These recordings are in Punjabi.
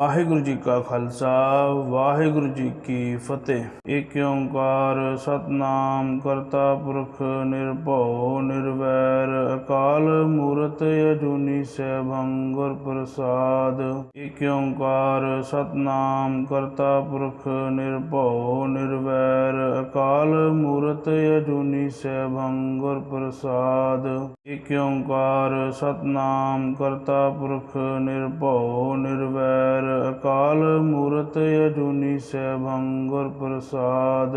ਵਾਹਿਗੁਰੂ ਜੀ ਕਾ ਖਾਲਸਾ, ਵਾਹਿਗੁਰੂ ਜੀ ਕੀ ਫਤਿਹ। ਏਕ ਓੰਕਾਰ ਸਤਨਾਮ ਕਰਤਾ ਪੁਰਖ ਨਿਰਭਉ ਨਿਰਵੈਰ, ਅਕਾਲ ਮੂਰਤ ਅਜੂਨੀ ਸੈਭੰ ਗੁਰ ਪ੍ਰਸਾਦ ਏਕ ਓੰਕਾਰ ਸਤਨਾਮ ਕਰਤਾ ਪੁਰਖ ਨਿਰਭਉ ਨਿਰਵੈਰ, ਅਕਾਲ ਮੂਰਤ ਅਜੂਨੀ ਸੈਭੰ ਗੁਰ ਪ੍ਰਸਾਦ ਏਕ ਓੰਕਾਰ ਸਤਨਾਮ ਕਰਤਾ ਪੁਰਖ ਨਿਰਭਉ ਨਿਰਵੈਰ ਅਕਾਲ ਮੂਰਤ ਅਜੂਨੀ ਸੈਭੰ ਗੁਰ ਪ੍ਰਸਾਦ।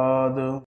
passado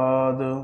ਪ੍ਰਸਾਦ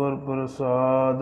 ਗੁਰ ਪ੍ਰਸਾਦ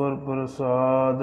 ਗੁਰ ਪ੍ਰਸਾਦ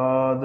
ਪ੍ਰਸਾਦ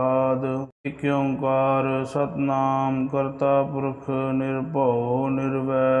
ਇਕ ਓੰਕਾਰ ਸਤਨਾਮ ਕਰਤਾ ਪੁਰਖ ਨਿਰਭਉ ਨਿਰਵੈ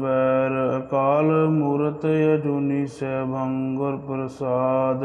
ਵੈਰ ਅਕਾਲ ਮੂਰਤ ਅਜੂਨੀ ਸੈਭੰ ਗੁਰ ਪ੍ਰਸਾਦ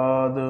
ਆਦਿ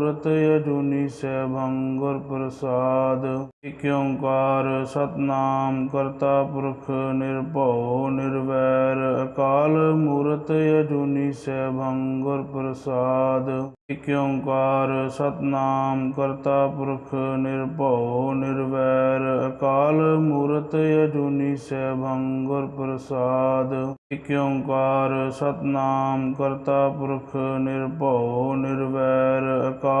ਅਜੂਨੀ ਸੈਭੰ ਗੁਰ ਪ੍ਰਸਾਦ ਇਕ ਓੰਕਾਰ ਸਤਨਾਮ ਕਰਤਾ ਪੁਰਖ ਨਿਰਭਉ ਨਿਰਵੈਰ। ਅਕਾਲ ਮੂਰਤ ਅਜੂਨੀ ਸੈਭੰ ਗੁਰ ਪ੍ਰਸਾਦ ਇਕ ਓੰਕਾਰ ਸਤਨਾਮ ਕਰਤਾ ਪੁਰਖ ਨਿਰਭਉ ਨਿਰਵੈਰ। ਅਕਾਲ ਮੂਰਤ ਅਜੂਨੀ ਸੈਭੰ ਗੁਰ ਪ੍ਰਸਾਦ ਇਕ ਓੰਕਾਰ ਸਤਨਾਮ ਕਰਤਾ ਪੁਰਖ ਨਿਰਭਉ ਨਿਰਵੈਰ। ਅਕਾਲ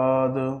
ਆਦਿ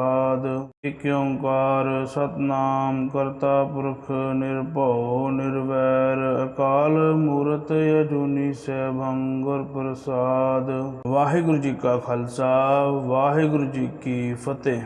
ਪ੍ਰਸਾਦ ਇਕ ਓੰਕਾਰ ਸਤਨਾਮ ਕਰਤਾ ਪੁਰਖ ਨਿਰਭਉ ਨਿਰਵੈਰ। ਅਕਾਲ ਮੂਰਤ ਅਜੂਨੀ ਸੈਭੰ ਗੁਰ ਪ੍ਰਸਾਦ। ਵਾਹਿਗੁਰੂ ਜੀ ਕਾ ਖਾਲਸਾ, ਵਾਹਿਗੁਰੂ ਜੀ ਕੀ ਫਤਿਹ।